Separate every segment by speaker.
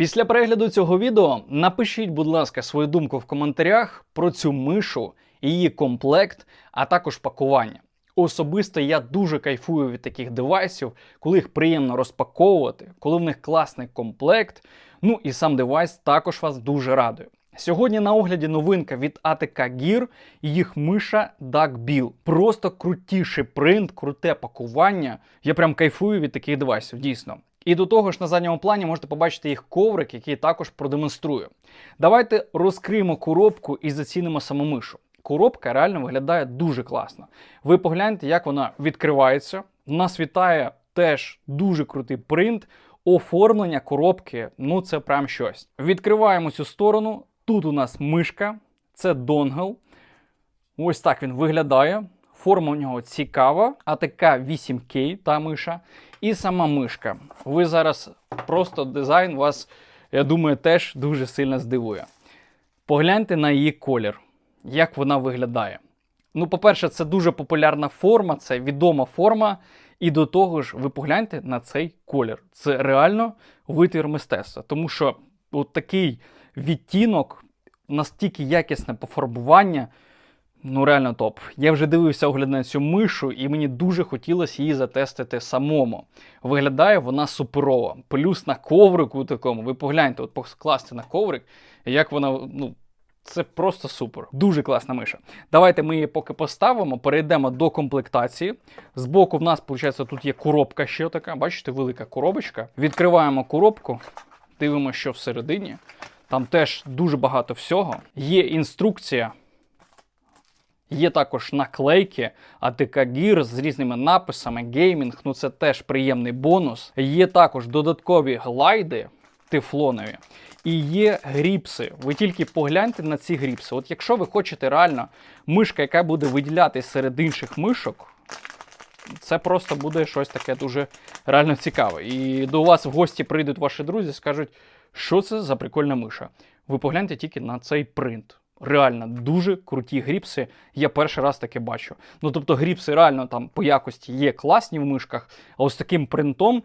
Speaker 1: Після перегляду цього відео напишіть, будь ласка, свою думку в коментарях про цю мишу, її комплект, а також пакування. Особисто я дуже кайфую від таких девайсів, коли їх приємно розпаковувати, коли в них класний комплект. Ну і сам девайс також вас дуже радує. Сьогодні на огляді новинка від ATK Gear і їх миша Duckbill. Просто крутіший принт, круте пакування. Я прям кайфую від таких девайсів, дійсно. І до того ж, на задньому плані можете побачити їх коврик, який також продемонструю. Давайте розкриємо коробку і зацінимо саму мишу. Коробка реально виглядає дуже класно. Ви погляньте, як вона відкривається. Нас вітає теж дуже крутий принт. Оформлення коробки, ну це прям щось. Відкриваємо цю сторону. Тут у нас мишка, це донгл. Ось так він виглядає. Форма у нього цікава, АТК 8К та миша. І сама мишка. Ви зараз просто дизайн вас, я думаю, теж дуже сильно здивує. Погляньте на її колір, як вона виглядає. Ну, по-перше, це дуже популярна форма, це відома форма. І до того ж, ви погляньте на цей колір. Це реально витвір мистецтва. Тому що от такий відтінок, настільки якісне пофарбування. Ну, реально топ. Я вже дивився огляд на цю мишу, і мені дуже хотілося її затестити самому. Виглядає вона суперово. Плюс на коврику такому. Ви погляньте, от покласти на коврик, як вона. ну, Це просто супер. Дуже класна миша. Давайте ми її поки поставимо, перейдемо до комплектації. Збоку в нас, виходить, тут є коробка ще така. Бачите, велика коробочка. Відкриваємо коробку, дивимося, що всередині. Там теж дуже багато всього. Є інструкція. Є також наклейки, АТК Gear з різними написами, геймінг, ну це теж приємний бонус. Є також додаткові глайди тефлонові. І є гріпси. Ви тільки погляньте на ці гріпси. От якщо ви хочете реально мишка, яка буде виділятись серед інших мишок, це просто буде щось таке дуже реально цікаве. І до вас в гості прийдуть ваші друзі, скажуть, що це за прикольна миша. Ви погляньте тільки на цей принт. Реально дуже круті гріпси. Я перший раз таке бачу. Ну тобто, гріпси реально там по якості є класні в мишках, а ось таким принтом.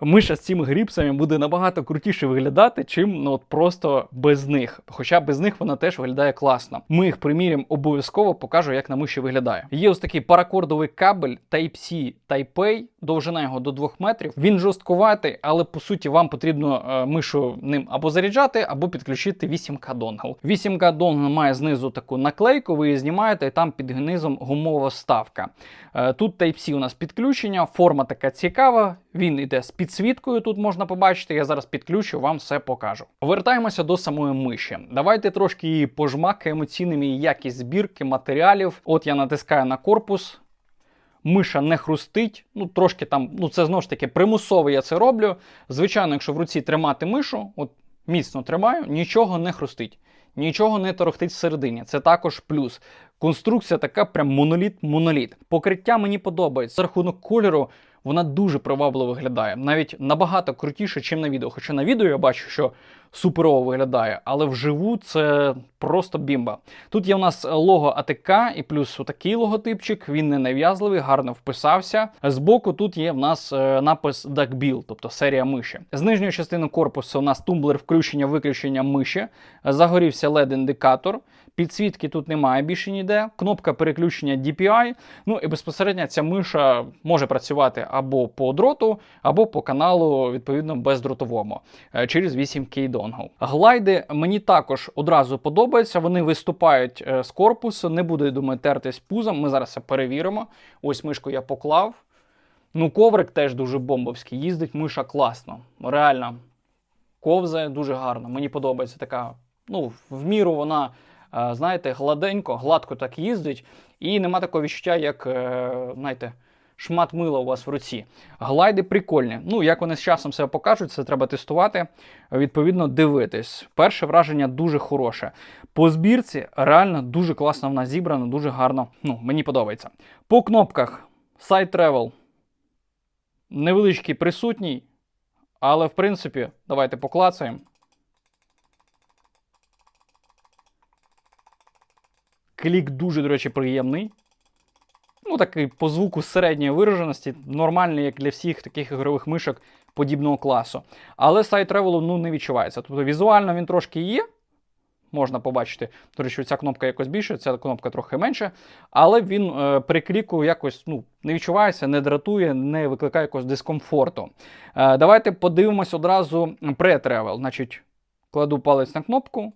Speaker 1: Миша з цими гріпсами буде набагато крутіше виглядати, чим ну, от просто без них. Хоча без них вона теж виглядає класно. Ми їх приміряємо обов'язково покажу, як на миші виглядає. Є ось такий паракордовий кабель Type-C Type-A, довжина його до 2 метрів. Він жорсткуватий, але по суті вам потрібно е, мишу ним або заряджати, або підключити 8К донгл. 8К донгл має знизу таку наклейку, ви її знімаєте, і там під низом гумова вставка. Е, тут Type-C у нас підключення, форма така цікава. Він іде з підсвіткою, тут можна побачити. Я зараз підключу, вам все покажу. Повертаємося до самої миші. Давайте трошки її пожмакаємо, цінимо її якість збірки матеріалів. От я натискаю на корпус. Миша не хрустить, ну трошки там, ну це знову ж таки примусово я це роблю. Звичайно, якщо в руці тримати мишу, от міцно тримаю, нічого не хрустить, нічого не торохтить всередині. Це також плюс. Конструкція така, прям моноліт-моноліт. Покриття мені подобається. За рахунок кольору вона дуже привабливо виглядає. Навіть набагато крутіше, ніж на відео. Хоча на відео я бачу, що суперово виглядає, але вживу це просто бімба. Тут є у нас лого АТК і плюс отакий логотипчик. Він не нав'язливий, гарно вписався. Збоку тут є в нас е, напис DuckBill, тобто серія миші. З нижньої частини корпусу у нас тумблер включення-виключення миші. Загорівся LED-індикатор. Підсвітки тут немає більше ніде. Кнопка переключення DPI. Ну і безпосередньо ця миша може працювати або по дроту, або по каналу, відповідно, бездротовому е, через 8K донгл. Глайди мені також одразу подобаються. Вони виступають е, з корпусу, не буде, думаю, тертись пузом. Ми зараз це перевіримо. Ось мишку я поклав. Ну, коврик теж дуже бомбовський. Їздить миша класно. Реально, ковзає дуже гарно. Мені подобається така. Ну, в міру вона знаєте, гладенько, гладко так їздить, і нема такого відчуття, як, е, знаєте, шмат мила у вас в руці. Глайди прикольні. Ну, як вони з часом себе покажуть, це треба тестувати, відповідно, дивитись. Перше враження дуже хороше. По збірці реально дуже класно вона зібрана, дуже гарно. Ну, мені подобається. По кнопках Side Travel невеличкий присутній, але в принципі, давайте поклацаємо. Клік дуже, до речі, приємний. Ну, такий по звуку середньої вираженості, нормальний, як для всіх таких ігрових мишок подібного класу. Але сайт Travel ну, не відчувається. Тобто візуально він трошки є. Можна побачити, до речі, ця кнопка якось більше, ця кнопка трохи менше, але він е, при кліку якось ну, не відчувається, не дратує, не викликає якогось дискомфорту. Е, давайте подивимось одразу pre-travel. Значить, кладу палець на кнопку.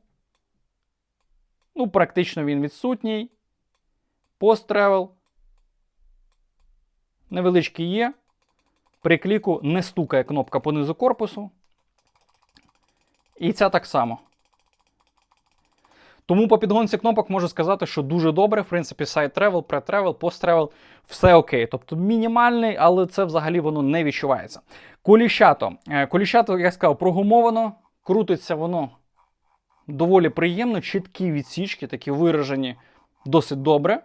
Speaker 1: Ну, практично він відсутній. Post-travel. Невеличкий є. При кліку не стукає кнопка по низу корпусу. І ця так само. Тому по підгонці кнопок можу сказати, що дуже добре. В принципі, сайт travel, pre-travel, post-travel, все окей. Тобто мінімальний, але це взагалі воно не відчувається. Коліщато. Е, Коліщато, як я сказав, прогумовано, крутиться воно доволі приємно, чіткі відсічки, такі виражені досить добре.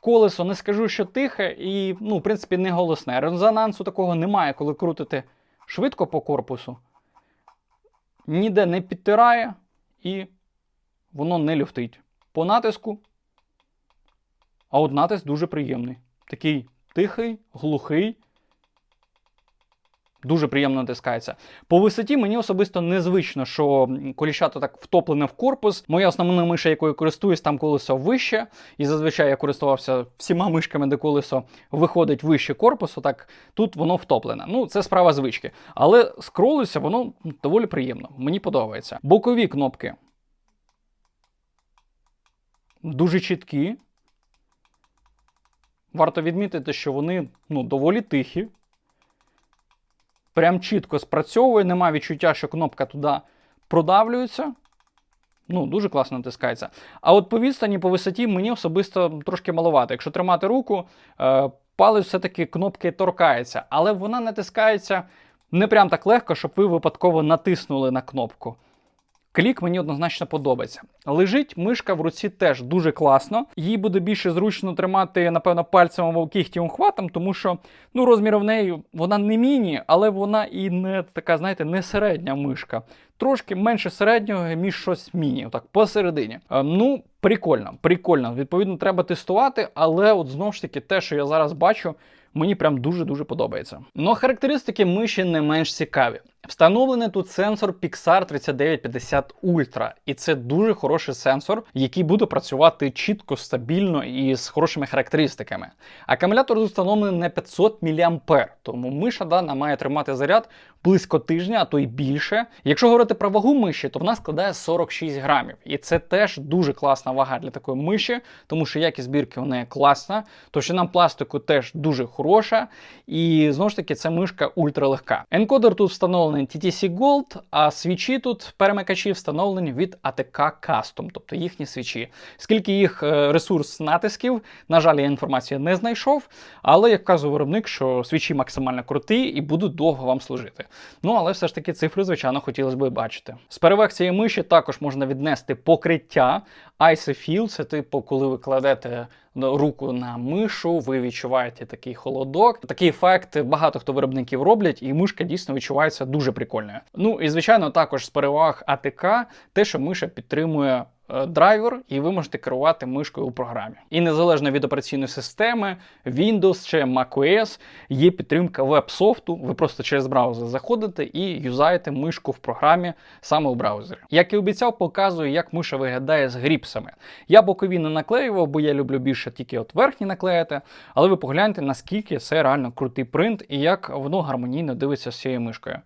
Speaker 1: Колесо не скажу, що тихе і, ну, в принципі, не голосне. Резонансу такого немає, коли крутити швидко по корпусу. Ніде не підтирає і воно не люфтить. По натиску. А от натиск дуже приємний. Такий тихий, глухий. Дуже приємно натискається. По висоті мені особисто незвично, що коліщато так втоплене в корпус. Моя основна миша, якою користуюсь, там колесо вище. І зазвичай я користувався всіма мишками, де колесо виходить вище корпусу. Так тут воно втоплене. Ну, це справа звички. Але скролиться воно доволі приємно. Мені подобається. Бокові кнопки дуже чіткі. Варто відмітити, що вони ну, доволі тихі прям чітко спрацьовує, нема відчуття, що кнопка туди продавлюється. Ну, дуже класно натискається. А от по відстані, по висоті мені особисто трошки маловато. Якщо тримати руку, е, палець все-таки кнопки торкається, але вона натискається не прям так легко, щоб ви випадково натиснули на кнопку. Клік мені однозначно подобається. Лежить мишка в руці теж дуже класно. Їй буде більше зручно тримати, напевно, пальцем або кігтєвим хватом, тому що ну, розмір в неї вона не міні, але вона і не така, знаєте, не середня мишка. Трошки менше середнього, між щось міні, так посередині. Е, ну, прикольно, прикольно. Відповідно, треба тестувати, але от знову ж таки, те, що я зараз бачу, мені прям дуже-дуже подобається. Ну, характеристики миші не менш цікаві. Встановлений тут сенсор Pixar 3950 Ultra, і це дуже хороший сенсор, який буде працювати чітко, стабільно і з хорошими характеристиками. Акумулятор встановлений на 500 мА, тому миша дана має тримати заряд близько тижня, а то й більше. Якщо говорити про вагу миші, то вона складає 46 грамів. І це теж дуже класна вага для такої миші, тому що якість збірки у неї класна, товщина пластику теж дуже хороша. І знову ж таки, це мишка ультралегка. Енкодер тут встановлений TTC Gold, а свічі тут перемикачі встановлені від ATK Custom, тобто їхні свічі. Скільки їх е, ресурс натисків, на жаль, я інформації не знайшов, але як вказує виробник, що свічі максимально круті і будуть довго вам служити. Ну, але все ж таки цифри, звичайно, хотілося б бачити. З переваг цієї миші також можна віднести покриття. Ice це типу, коли ви кладете руку на мишу, ви відчуваєте такий холодок. Такий ефект багато хто виробників роблять, і мишка дійсно відчувається дуже прикольною. Ну і звичайно, також з переваг АТК, те, що миша підтримує драйвер, і ви можете керувати мишкою у програмі. І незалежно від операційної системи, Windows чи macOS, є підтримка веб-софту. Ви просто через браузер заходите і юзаєте мишку в програмі саме у браузері. Як і обіцяв, показую, як миша виглядає з гріпсами. Я бокові не наклеював, бо я люблю більше тільки от верхні наклеїти, але ви погляньте, наскільки це реально крутий принт і як воно гармонійно дивиться з цією мишкою.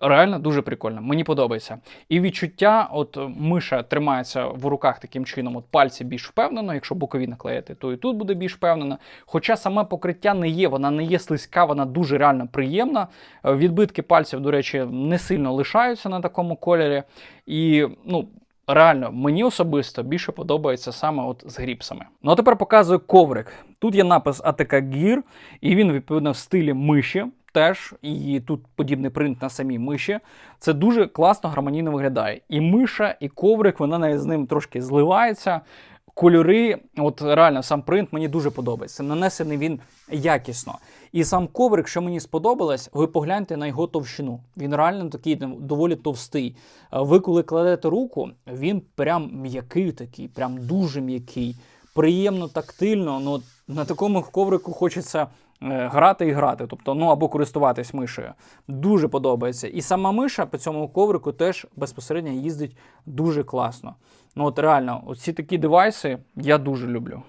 Speaker 1: Реально дуже прикольно, мені подобається. І відчуття, от миша тримається в руках таким чином, от пальці більш впевнено, якщо бокові наклеїти, то і тут буде більш впевнено. Хоча саме покриття не є, вона не є слизька, вона дуже реально приємна. Відбитки пальців, до речі, не сильно лишаються на такому кольорі. І, ну. Реально, мені особисто більше подобається саме от з гріпсами. Ну а тепер показую коврик. Тут є напис ATK Gear, і він відповідно в стилі миші теж, і тут подібний принт на самій миші. Це дуже класно, гармонійно виглядає. І миша, і коврик, вона навіть з ним трошки зливається. Кольори, от реально сам принт мені дуже подобається. Нанесений він якісно. І сам коврик, що мені сподобалось, ви погляньте на його товщину. Він реально такий доволі товстий. Ви, коли кладете руку, він прям м'який такий, прям дуже м'який, приємно тактильно. Ну, На такому коврику хочеться грати і грати, тобто, ну або користуватись мишею. Дуже подобається. І сама миша по цьому коврику теж безпосередньо їздить дуже класно. Ну от реально, оці такі девайси я дуже люблю.